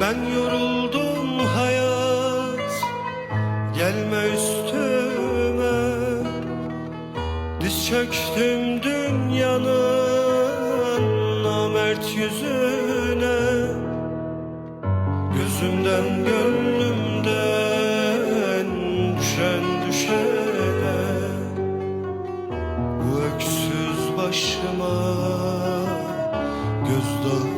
Ben yoruldum hayat Gelme üstüme. Diz çöktüm dünyanın Namert yüzüne. Gözümden gönlümden Düşen düşene. Bu öksüz başıma Göz dağı